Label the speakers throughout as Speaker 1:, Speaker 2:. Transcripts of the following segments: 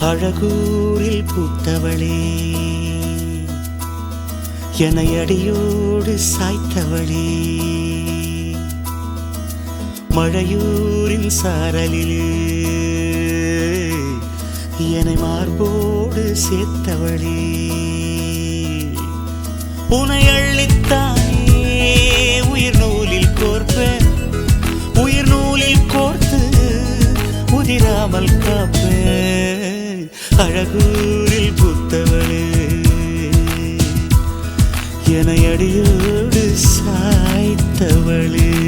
Speaker 1: அழகூரில் பூத்தவளே. என அடியோடு சாய்த்தவளே. மழையூரின் சாரலிலே என்னை மார்போடு சேர்த்தவளே. உனை அழகூரில் பூத்தவளே. என அடியோடு சாய்த்தவளே.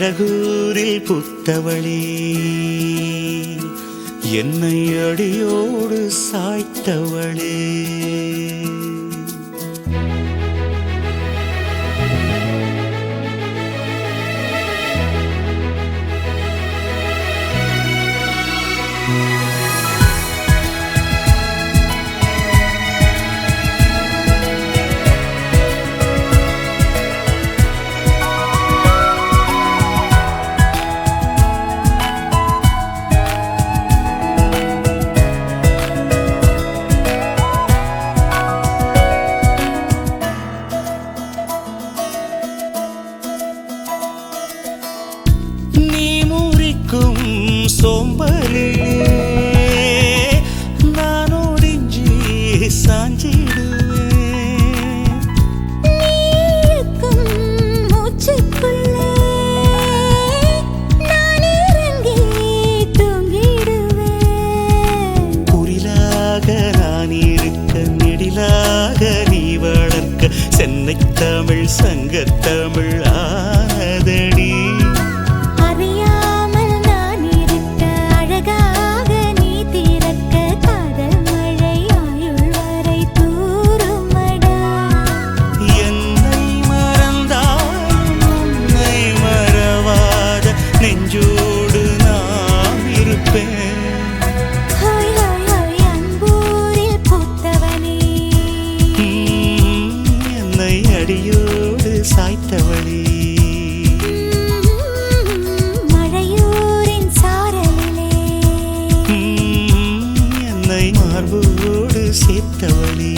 Speaker 1: அழகூரில் புத்தவளே என்னை அடியோடு சாய்த்தவளே. ചുംബലിലേ നാനോടിഞ്ചി സാഞ്ചിടുവേ சென்னை தமிழ் சங்கத்தமிழ் அடியோடு சாய்த்தவளே
Speaker 2: மழையூரின் சாரலிலே.
Speaker 1: என்னை மார்போடு சேர்த்தவளே